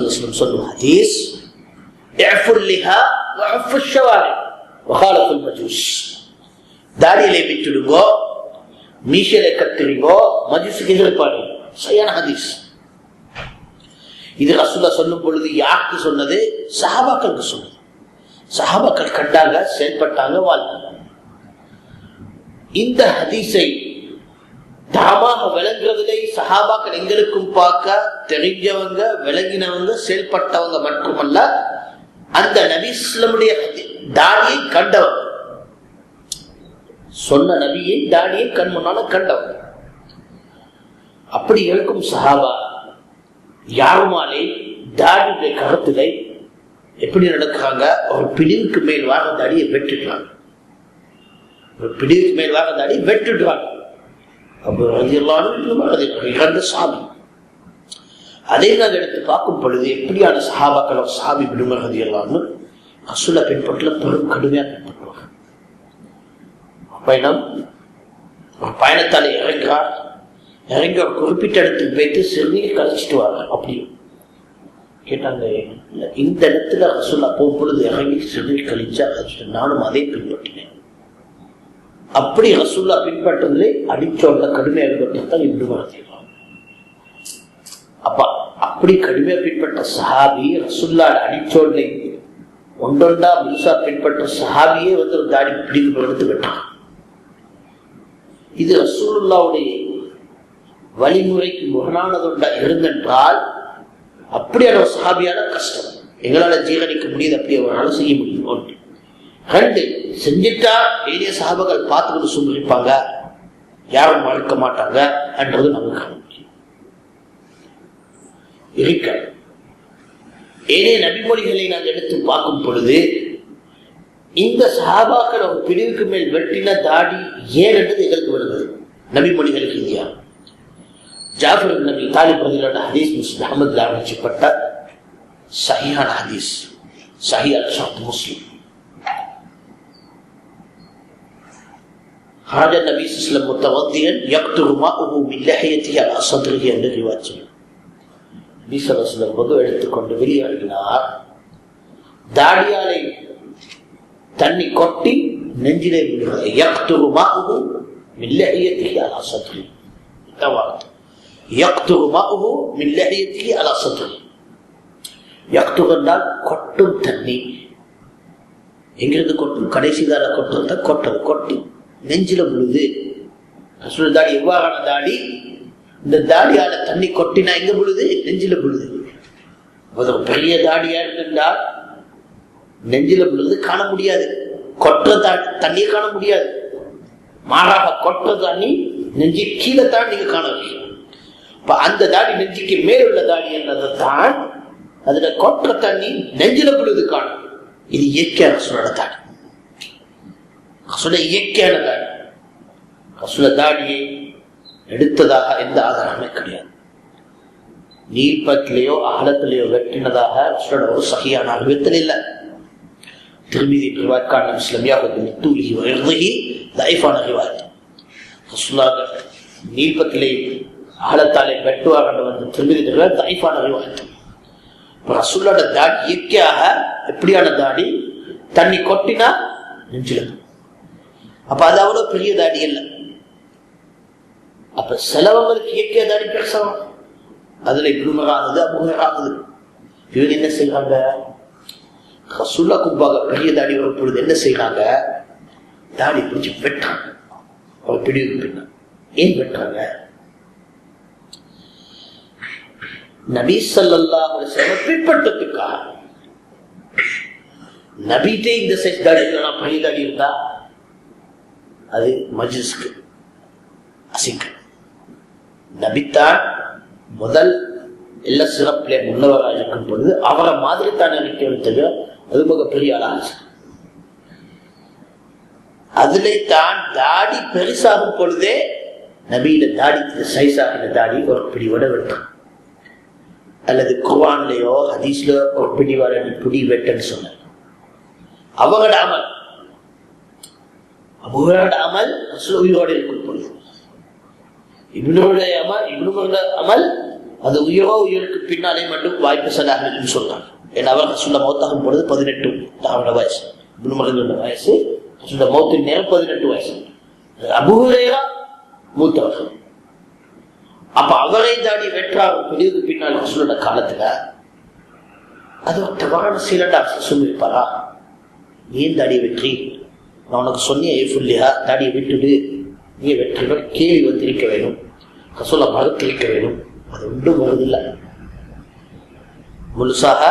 சொல்லும் ஹதீஸ் தாடியிலே விட்டுடுங்கோ மீசலை கத்துடுங்கோ மஜிஸுக்கு எதிர்ப்பாடு சரியான ஹதீஸ் இது ரசூல்லா சொல்லும் பொழுது யாருக்கு சொன்னது சஹாபாக்களுக்கு சொன்னது சஹாபாக்கள் கண்டாங்க செயல்பட்டாங்க வாழ்ந்தாங்க இந்த ஹதீஸை தாமாக விளங்குறதிலே சஹாபாக்கள் எங்களுக்கும் பார்க்க தெரிஞ்சவங்க விளங்கினவங்க செயல்பட்டவங்க மட்டுமல்ல அந்த நபிஸ்லமுடைய தாடியை கண்டவங்க சொன்ன நபியை தாடியை கண் முன்னால கண்டவங்க அப்படி இருக்கும் சஹாபா யாருமாலே தாடியுடைய கருத்துகளை எப்படி நடக்கிறாங்க? ஒரு பிடிவுக்கு மேல் வாக தாடியை வெட்டுடுறாங்க. ஒரு பிடிவுக்கு மேல் வாக தாடியை வெட்டுடுறாங்க. அப்போ இறந்த சாமி. அதே நான் எடுத்து பார்க்கும் பொழுது எப்படியான சஹாபாக்கள் சாமி விடுமகதி எல்லாம்னு அசுல பின்பற்றல பெரும் கடுமையாக பின்பற்றுவாங்க. பயணம் ஒரு பயணத்தால் இறங்குறார் இறங்கி ஒரு குறிப்பிட்ட இடத்துக்கு போயிட்டு சிறுநீர் கழிச்சிட்டு வர அப்படியும் கேட்டாங்க இந்த இடத்துல ரசுல்லா போகும் பொழுது இறங்கி சிறுநீர் கழிச்சா நானும் அதே பின்பற்றினேன். அப்படி ரசுல்லா பின்பற்றதிலே அடிச்சோட கடுமையாக பின்பற்றத்தான் இன்று வளர்த்திடுவாங்க அப்ப அப்படி கடுமையாக பின்பற்ற சஹாபி ரசுல்லா அடிச்சோடை ஒன்றொண்டா முழுசா பின்பற்ற சஹாபியே வந்து ஒரு தாடி பிடித்து எடுத்து விட்டான். இது ரசூலுல்லாவுடைய வழிமுறைக்கு முரணானதுண்டா இருந்தென்றால் அப்படியான ஒரு சஹாபியான கஷ்டம். எங்களால் ஜீரணிக்க முடியுது அப்படி அவரால் செய்ய முடியும் ஒன்று ரெண்டு செஞ்சுட்டா ஏரிய சாபங்கள் பார்த்துக்கிட்டு சுமரிப்பாங்க யாரும் மறுக்க மாட்டாங்க என்றது நமக்கு முக்கியம் இருக்க. ஏனே நபிமொழிகளை நாங்கள் எடுத்து பார்க்கும் பொழுது இந்த சஹாபாக்கள் ஒரு பிரிவுக்கு மேல் வெட்டின தாடி ஏன் என்றது எங்களுக்கு வருது நபிமொழிகளுக்கு இந்தியா. ஜாஃபர் நபி தாலிப் பதிலான ஹதீஸ் முஸ்லிம் அகமது ஆரம்பிக்கப்பட்ட சஹியான ஹதீஸ். சஹி அல் முஸ்லிம். ஹாஜா நபி சுஸ்லம் முத்தவந்தியன் யக்துருமா உபு மில்லஹியத்திய அசதுருகி என்று ரிவாச்சு நபி சொல்லம் வகு எடுத்துக்கொண்டு வெளியாடினார். தாடியாலை தண்ணி கொட்டி நெஞ்சிலே விடுகிறது யக்துருமா உபு மில்லஹியத்திய அசதுரி யக்துருமா உபு மில்லஹியத்திய அலசதுரி யக்துர் என்றால் கொட்டும் தண்ணி. எங்கிருந்து கொட்டும்? கடைசி கால கொட்டு வந்தால் கொட்டது கொட்டி. நெஞ்சில விழுது. ரசூல் தாடி எவ்வாறான தாடி? இந்த தாடியால தண்ணி கொட்டினா எங்க விழுது? நெஞ்சில விழுது. ஒரு பெரிய தாடியா இருந்தா நெஞ்சில விழுது காண முடியாது. கொற்ற தண்ணியை காண முடியாது. மாறாக கொற்ற தண்ணி நெஞ்சு கீழே தான் நீங்க காண முடியும் இப்ப அந்த தாடி நெஞ்சுக்கு மேல் உள்ள தாடி என்றதை தான் அதுல கொற்ற தண்ணி நெஞ்சில விழுது காணும். இது இயற்கையான சூழல தாடி ரசுல இயற்கையான தாடி ரசுல தாடியை எடுத்ததாக எந்த ஆதாரமே கிடையாது. நீர்ப்பத்திலேயோ அகலத்திலேயோ வெட்டினதாக ரசுலோட ஒரு சகியான அறிவித்தல் இல்லை. திருமிதி ரிவாய்க்கான இஸ்லாமியாக தூலிகி உயர்ந்தகி லைஃபான ரிவாய் ரசுலாக நீர்ப்பத்திலே அகலத்தாலே வெட்டுவார் என்று வந்து திருமிதி ரிவாய் லைஃபான ரிவாய் ரசுல்லோட தாடி இயற்கையாக எப்படியான தாடி? தண்ணி கொட்டினா நெஞ்சிலும் அப்ப அது அவ்வளவு பெரிய தாடி இல்லை. அப்ப செலவங்களுக்கு இயற்கை தாடி பேசலாம் அதுல இப்னுமராகுது அபுகராகுது இவர் என்ன செய்யறாங்க ரசுல்லா குப்பாக பெரிய தாடி வரும் பொழுது என்ன செய்யறாங்க தாடி பிடிச்சி வெட்டாங்க அவர் பிடிவு பின்ன. ஏன் வெட்டாங்க நபி சல்லா பின்பற்றத்துக்காக. நபிட்டே இந்த சைஸ் தாடி இல்லைன்னா பெரிய தாடி இருந்தா அது மஜிஸ்க்கு அசிங்க. நபித்தான் முதல் எல்லா சிறப்பிலே முன்னவராக இருக்கும் பொழுது அவரை மாதிரி தான் நினைக்க வைத்தது அது மிக பெரிய ஆளாச்சு அதிலே தான் தாடி பெருசாகும் பொழுதே நபியில தாடி சைஸ் தாடி ஒரு பிடிவோட வெட்டும் அல்லது குர்வான்லயோ ஹதீஸ்லயோ ஒரு பிடிவாட பிடி வெட்டன்னு சொன்ன அவங்களோட அமல் அபுஹரோட உயிரோடு இருக்கும் பொழுது இவனுடைய அமல் இவனுடைய அமல் அது உயரோ உயிருக்கு பின்னாலே மட்டும் வாய்ப்பு சலாக என்று சொன்னான். ஏன்னா அவர் சொல்ல மௌத்தாகும் பொழுது பதினெட்டு தாவர வயசு. குருமகளோட வயசு சொல்ல மௌத்தின் நேரம் பதினெட்டு வயசு. அபுஹுரேரா மூத்தவர்கள் அப்ப அவரை தாடி வெற்றார் பிரிவுக்கு பின்னால் ரசூலோட காலத்துல. அது ஒரு தவறான சீலண்டா சொல்லியிருப்பாரா ஏன் தாடி வெற்றி? நான் உனக்கு சொன்னேன் ஏஃபுல்லியா தாடியை விட்டுடு. நீ வெற்றிவர் கேள்வி வந்திருக்க வேணும் ரசூலை மறுத்திருக்க வேணும் அது ஒன்றும் வருதில்லை. முழுசாக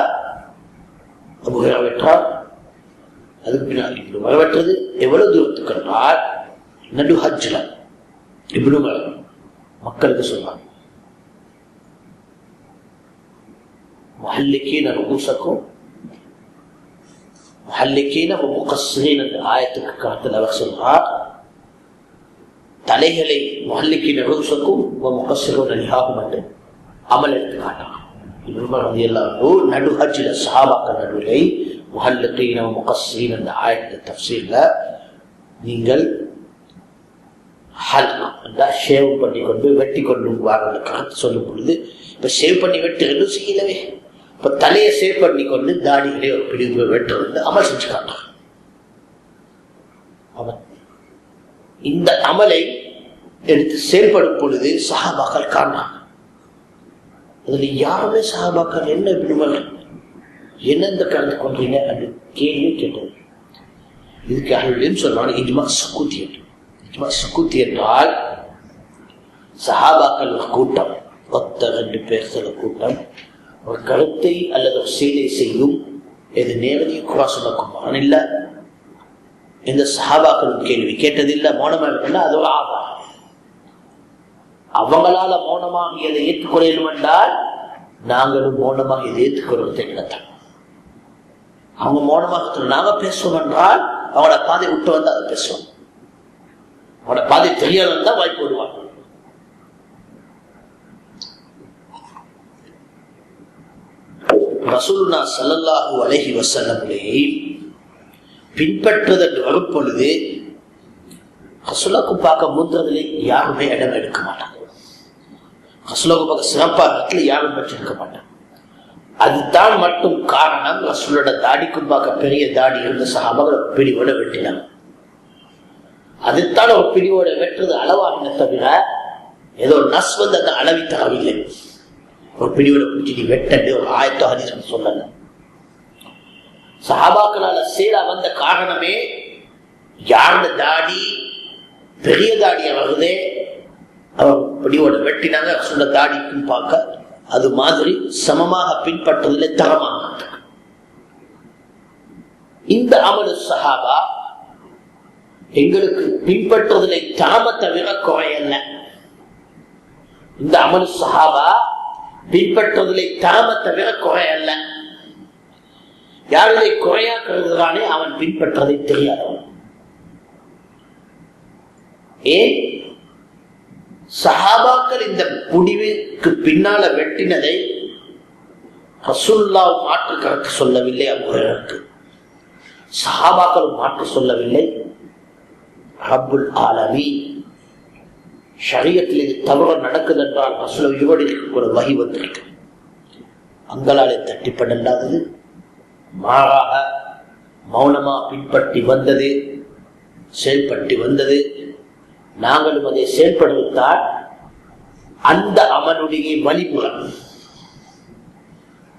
அபுகரா வெற்றார் அதுக்கு பின்னால் இப்படி வரவற்றது எவ்வளவு தூரத்துக்கு என்றால் நடு ஹஜ்ஜில் இப்படி மக்களுக்கு சொல்வாங்க. மஹல்லிக்கு நான் ஊசக்கும் முஹல்லிக்கீன முகஸ்ரீன் என்ற ஆயத்துக்கு கருத்தில் அவர் சொல்றார் தலைகளை முஹல்லிக்கீன ரூசக்கும் முகஸ்ரூன் அலிஹாகும் என்று அமல் எடுத்து காட்டாங்க எல்லாரும் நடு ஹஜ்ஜில் சஹாபாக்கள் நடுவிலை முஹல்லிக்கீன முகஸ்ரீன் என்ற ஆயத்து தப்சீல்ல நீங்கள் ஷேவ் பண்ணி கொண்டு வெட்டி கொண்டு வாங்க கருத்து சொல்லும் பொழுது இப்ப சேவ் பண்ணி வெட்டுறது செய்யலவே. இப்ப தலையை சேவ் பண்ணி கொண்டு தாடிகளே ஒரு பிடிவு வந்து அமல் செஞ்சு காட்டான் அவன் இந்த அமலை எடுத்து செயல்படும் பொழுது சஹாபாக்கள் காணாங்க அதுல யாருமே சஹாபாக்கள் என்ன விடுமல் என்ன இந்த கலந்து கொண்டீங்க அப்படின்னு கேள்வி கேட்டது. இதுக்கு அவர்களையும் சொல்றாங்க இஜ்மா சகுத்தி என்று. இஜ்மா என்றால் சஹாபாக்கள் கூட்டம். ஒத்த ரெண்டு பேர் சில கூட்டம். ஒரு கருத்தை அல்லது ஒரு சீலை செய்யும் இது நேரடியும் குறா சொல்லக்கும் இல்லை இந்த சஹாபாக்களும் கேள்வி கேட்டதில்லை மௌனமாக அது ஒரு ஆதாரம் அவங்களால மௌனமாக இதை ஏற்றுக்கொள்ளணும் என்றால் நாங்களும் மௌனமாக இதை ஏற்றுக்கொள்வதை எண்ணத்தான். அவங்க மௌனமாக நாங்க பேசுவோம் என்றால் அவங்களோட பாதை விட்டு வந்து அதை பேசுவோம். அவனோட பாதை தெரியாத தான் வாய்ப்பு விடுவாங்க ரசூலுனா சல்லல்லாஹு அலஹி வசல்லமுடைய பின்பற்றுவதற்கு வரும் பொழுது ரசூலாக்கு பார்க்க முந்ததிலே யாருமே இடம் எடுக்க மாட்டாங்க. ரசூலாக்கு பார்க்க சிறப்பாக இடத்துல யாரும் பெற்றிருக்க மாட்டாங்க. அதுதான் மட்டும் காரணம். ரசூலோட தாடிக்கும் பார்க்க பெரிய தாடி இருந்த சகாபங்களை பிடிவோட வெட்டினாங்க. அதுதான் ஒரு பிடிவோட வெட்டுறது அளவாகின தவிர ஏதோ நஸ் வந்து அந்த அளவி தரவில்லை ஒரு பிடிவில பிடிச்சி வெட்டது ஒரு ஆயத்த ஹதீஸ் சொல்லல சஹாபாக்களால சீரா வந்த காரணமே யாருந்த தாடி? பெரிய தாடியா வருதே அவர் பிடிவோட வெட்டினாங்க சொல்ல தாடிக்கும் பார்க்க. அது மாதிரி சமமாக பின்பற்றதில் தரமாக. இந்த அமலு சஹாபா எங்களுக்கு பின்பற்றுவதில் தரம தவிர குறையல்ல. இந்த அமலு சஹாபா பின்பற்றுவதிலே தரம தவிர குறையல்ல யார் இதை குறையா கருதுகிறானே அவன் பின்பற்றதை தெரியாதவன். ஏன்? சஹாபாக்கள் இந்த முடிவுக்கு பின்னால வெட்டினதை ரசுல்லா மாற்று கருத்து சொல்லவில்லை அபுரருக்கு சஹாபாக்களும் மாற்று சொல்லவில்லை. அபுல் ஆலமி ஷரியத்தில் இது தவறு நடக்குது என்றால் அசுல இவடிக்கு ஒரு வகி வந்திருக்கு. அங்களாலே தட்டிப்படல்லாதது மாறாக மௌனமாக பின்பற்றி வந்தது செயல்பட்டு வந்தது. நாங்களும் அதை செயல்படுவதால் அந்த அமனுடைய வழிபுறம்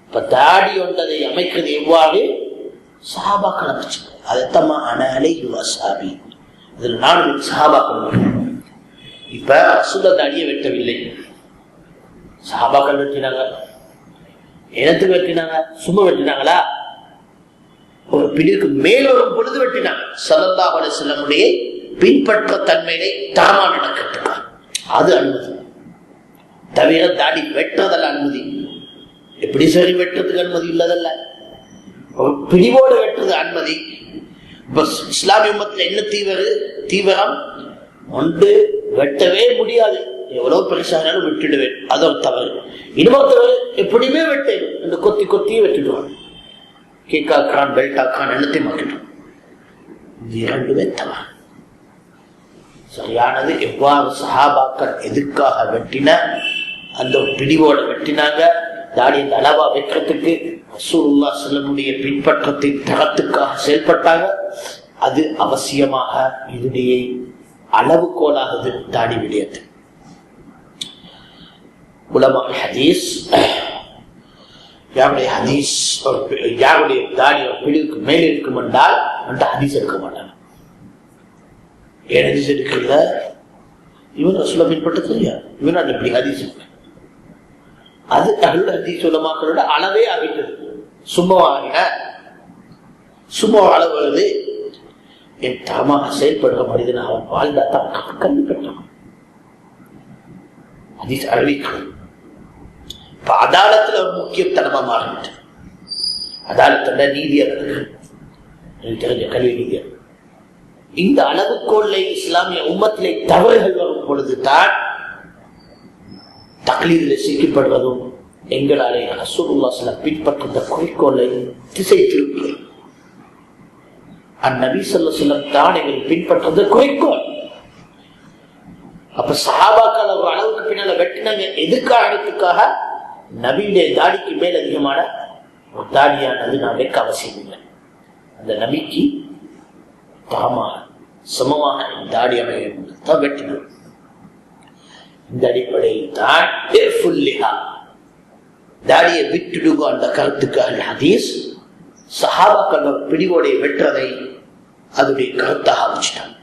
இப்ப தாடி ஒன்றதை அமைக்கிறது எவ்வாறு? சாபாக்கள் அமைச்சு அதைத்தம்மா அனலை சாபி இதுல நான்கு சாபாக்கள் இப்ப அசுத தாடியை வெட்டவில்லை. சாபாக்கள் வெட்டினாங்க. இனத்துக்கு வெட்டினாங்க. சும்மா வெட்டினாங்களா? ஒரு பிடிக்கு மேலொரும் பொழுது வெட்டினாங்க. சல்லல்லாஹ் செல்லமுடைய பின்பற்ற தன்மையை தாமா நடக்கிறது அது அனுமதி. தவிர தாடி வெட்டுறதல்ல அனுமதி. எப்படி சரி வெட்டுறதுக்கு அனுமதி இல்லதல்ல ஒரு பிடிவோடு வெட்டுறது அனுமதி. இப்ப இஸ்லாமிய உமத்துல என்ன தீவிர தீவிரம்? ஒன்று வெட்டவே முடியாது. எவ்வளவு பெருசானாலும் விட்டுடுவேன். அது ஒரு தவறு. இன்னொருத்தவர் எப்படியுமே வெட்டேன். அந்த கொத்தி கொத்தியே வெட்டிடுவான். கேக்கா கான் பெல்டா கான் என்னத்தையும் மாற்றிடுவான் இரண்டுமே தவறு. சரியானது எவ்வாறு சஹாபாக்கள் எதுக்காக வெட்டின அந்த ஒரு பிடிவோட வெட்டினாங்க தாடி இந்த அளவா வைக்கிறதுக்கு ரசூலுல்லா செல்லமுடைய பின்பற்றத்தின் தரத்துக்காக செயல்பட்டாங்க. அது அவசியமாக இதனுடைய அளவுகோலாகுது தாடி விடயத்து உலமா ஹதீஸ் யாருடைய ஹதீஸ் யாருடைய தாடி பிடிவுக்கு மேல் இருக்கும் என்றால் அந்த ஹதீஸ் எடுக்க மாட்டாங்க. ஏன் ஹதீஸ் எடுக்கல? இவன் ரசூலா பின்பற்றது இல்லையா இவன் அந்த இப்படி ஹதீஸ் அது அருள் ஹதீஸ் உலமாக்களோட அளவே ஆகிட்டது சும்மா ஆகின சும்மா அளவு என் தரமாக செயல்படுற மனிதன் அவன் வாழ்ந்தா தான் கல்வி பெற்றான் ஹதீஸ் அறிவிக்கும். இப்ப அதாலத்துல ஒரு முக்கியத்தனமா மாறிட்டு அதாலத்துல நீதியா எனக்கு தெரிஞ்ச கல்வி நீதியா இந்த அளவுக்கோளை இஸ்லாமிய உம்மத்திலே தவறுகள் வரும் பொழுதுதான் தக்லீதில் சிக்கப்படுவதும் எங்களாலே ரசூலுல்லாஹ் சில பின்பற்றுகின்ற குறிக்கோளை திசை திருப்பி அந்நபி சொல்ல சொல்லம் தான் பின்பற்றது பின்பற்றுறது குறிக்கோள். அப்ப சஹாபாக்கள் ஒரு அளவுக்கு பின்னால வெட்டினாங்க. எதிர்காலத்துக்காக நபியுடைய தாடிக்கு மேல் அதிகமான ஒரு தாடியானது நான் வைக்க அவசியம் இல்லை அந்த நபிக்கு தாமாக சமமாக தாடி அமைய தான் வெட்டினார் இந்த அடிப்படையில் தான் தாடியை விட்டுடுங்க அந்த கருத்துக்கு அல் ஹதீஸ். சஹாபாக்கள் ஒரு பிடிவோடைய வெற்றதை அதனுடைய கருத்தாக அமைச்சிட்டாங்க.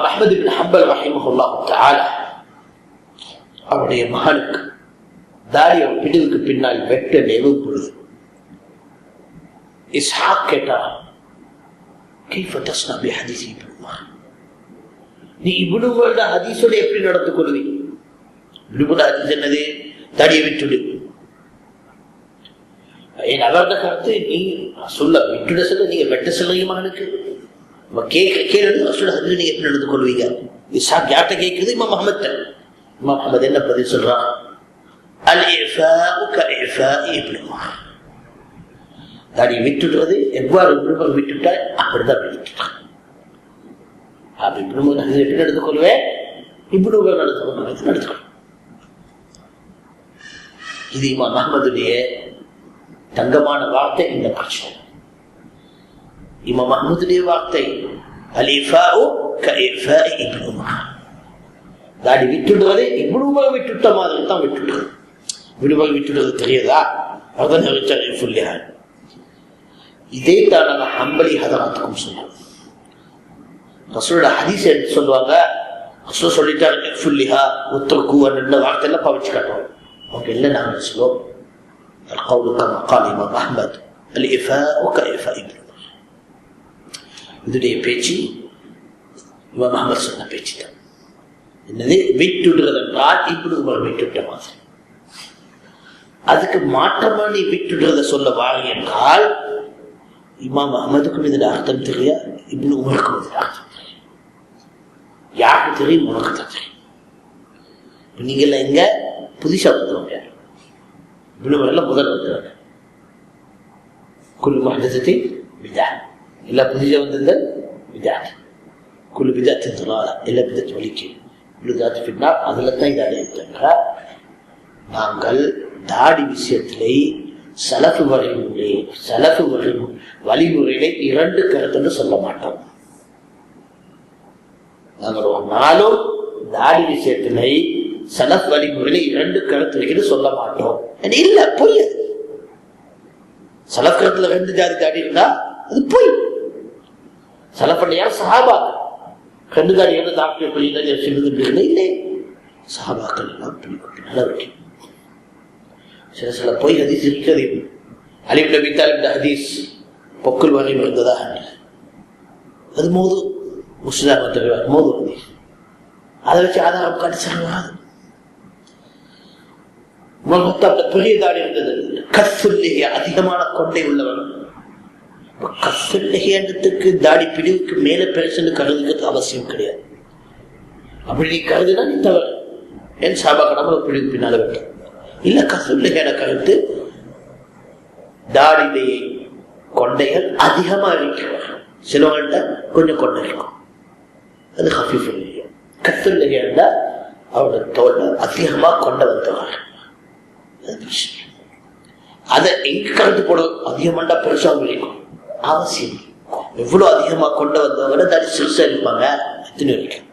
அஹமது பின் ஹம்பல் ரஹிமஹுல்லாஹு தஆலா அவருடைய மகனுக்கு தாடிய பிடிவுக்கு பின்னால் வெட்ட நெருங்கும் பொழுது இஸ்ஹாக் கேட்டார் கைஃப தஸ்னா பி ஹதீஸ் இப்னு நீ இப்னு உமரோட ஹதீஸோட எப்படி நடந்து கொள்வீங்க இப்னு உமரோட ஹதீஸ் என்னது? தடியை விட்டுடு என் அவர்த கருத்து? நீ சொல்ல விட்டுட சொல்ல நீங்க வெட்ட சொல்லுங்க மகனுக்கு கேட்க கேள்வி ரசூல் ஹதீஸ் நீங்க எப்படி நடந்து கொள்வீங்க இசா யார்கிட்ட கேட்குது இமாம் முகமது இமாம் முகமது என்ன பதில் சொல்றான் அல் இஃபாஉ க இஃபாஇ இப்னு தாடி விட்டுடுறது எவ்வாறு விரும்பம் விட்டுட்டால் அப்படிதான் விட்டுட்டான். அப்படி இப்படி அது எப்படி நடந்து கொள்வேன் இப்படி நடந்து கொள்வேன் நடத்துக்கணும் இது இமாம் அஹ்மதுடைய தங்கமான வார்த்தை இந்த பிரச்சனை. இம மஹமுதுடைய வார்த்தை தாடி விட்டுடுறதே இவ்வளவு விட்டுட்ட மாதிரி தான் விட்டுடுறது. இவ்வளவு விட்டுடுறது தெரியுதா? அதான் ஃபுல்லியா இதே தான் நாங்கள் ஹம்பலி ஹதராத்துக்கும் சொல்லுவோம் ரசூலோட ஹதீஸ் எடுத்து சொல்லுவாங்க? ரசூல் சொல்லிட்டாரு ஃபுல்லிஹா உத்தரக்குவன் வார்த்தை வார்த்தையெல்லாம் பவிச்சு காட்டுவோம் அவங்க இல்லை நாங்கள் சொல்லுவோம் القول كما قال إمام أحمد الإفاء كإفاء ابن عمر இதோடைய பேச்சு இமாம் அஹமத் சொன்ன பேச்சு தான் என்னது விட்டுடுறது என்றால் இப்படி உமர் விட்டுட்ட மாதிரி அதுக்கு மாற்றமா நீ விட்டுடுறத சொல்ல வாங்க என்றால் இமாம் அஹமதுக்கும் இதில் அர்த்தம் தெரியா இப்னு உமருக்கும் இதில் அர்த்தம் தெரியும் யாருக்கு தெரியும் உனக்கு தான் தெரியும் இப்ப நீங்க எங்க புதுசா வந்தவங்க இப்னு முதல் வந்தவங்க குல் மஹதத்தை விதா எல்லா புதிதாக வந்தது விதா குல் விதத்தின் தொழால எல்லா விதத்து வலிக்கு குல் பின்னால் அதில் தான் இதை அடைத்தாங்க நாங்கள் தாடி விஷயத்திலே சலfu வழிமுறை சலfu வழிமு வழிமுறையிலே இரண்டு கருத்துன்னு சொல்ல மாட்டோம் நாங்கள் ஒரு நாளும் தாடி விஷயத்திலே சலஃப் வழிமுறையில இரண்டு கருத்து இருக்குன்னு சொல்ல மாட்டோம். இல்ல பொய் அது. சலஃப் கருத்துல ரெண்டு ஜாதி தாடி இருந்தா அது பொய். சலஃபண்டையா சஹாபா. ரெண்டு தாடி என்ன டாக்டர் எப்படி இல்லை இல்லை. சஹாபாக்கள் எல்லாம் பிடிக்கும் நல்லவர்கள். சில சில பொய் ஹதீஸ் இருக்கிறது. அலிப்ல பித்தாலிப்ல ஹதீஸ் பொக்குள் வரையும் இருந்ததா? அது மோது. முஸ்லிம் மோது ஹதீஸ். அதை வச்சு ஆதாரம் காட்டி சொல்லுவாது பெரிய தாடி இருந்தது. கசுல்லிகை அதிகமான கொண்டை உள்ளவன். கசுல்லிகைன்றதுக்கு தாடி பிரிவுக்கு மேல பெருசுன்னு கருதுகிறது அவசியம் கிடையாது. அப்படி நீ கருதுனா நீ தவறு. என் சாபா கடமை பிரிவு பின்னால வேண்டும் இல்ல கசுல்லிகையான கருத்து தாடிலேயே கொண்டைகள் அதிகமா இருக்கும் சிலவங்கள்ட்ட கொஞ்சம் கொண்டை இருக்கும். அது ஹஃபீஃப் இல்லையா? கத்துல்லையா அவரோட தோல்ல அதிகமா கொண்டு வந்தவர் அதை எங்க கருத்து போடும் அதிகமாண்டா பெருசா விளைக்கும் அவசியம் எவ்வளவு அதிகமா கொண்டு வந்தவங்க தடி சிறுசா இருப்பாங்க? எத்தனை வரைக்கும்